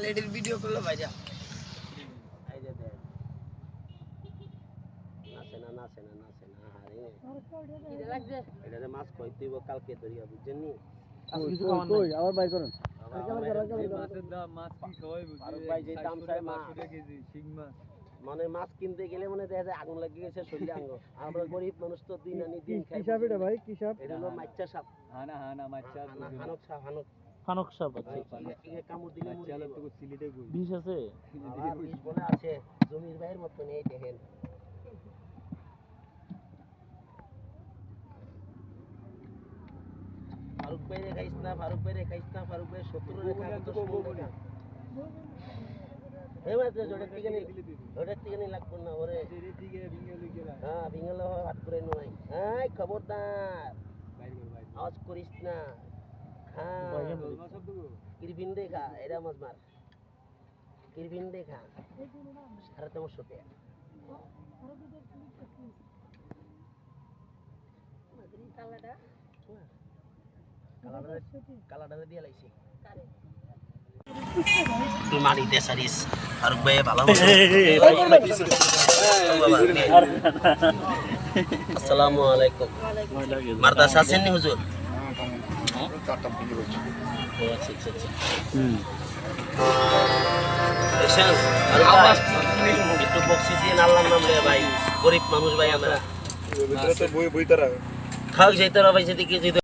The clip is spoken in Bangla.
লেডির ভিডিও করল মাছ কালকে ধরিয়া বুঝছেন নি? আবার বাই করেন। মানে মাছ কিনতে গেলে মানে দেখা যায় আগুন লাগিয়ে গেছে শরীরে আঙ্গ। আর আমরা গরিব মানুষ তো দিন আনি দিন খাই কি সাপ এটা ভাই? কি সাপ এটা হলো মাইচা সাপ। হানা- হানক সাপ হানক। ফানক সাপ আছে। বিষ আছে? জমির ভাইয়ের দেখেন। ফারুক ভাই না ফারুক ভাই না ফারুক ভাই শত্রু লাগবে না ওরে। হ্যাঁ ভিঙ্গলে হাত করে নয়। এই খবরদার। আওয়াজ করিস না। কিরবিন দেখা এটা মাছ মার কিরবিন দেখা সাড়ে তেমনশো টাকা কালাডারে দিয়ে লাইছি মারিতে সারিস ফারুক ভাই ভালো আসসালামু আলাইকুম মারদাস আছেন নি হুজুর ও আচ্ছা আচ্ছা আচ্ছা। ভাই, একটু বকশিস দিয়ে আল্লাহর নাম রে ভাই? গরিব মানুষ ভাই আমরা। বই বই তারা। খাওক যাইতে ভাই সেদিকে যেতে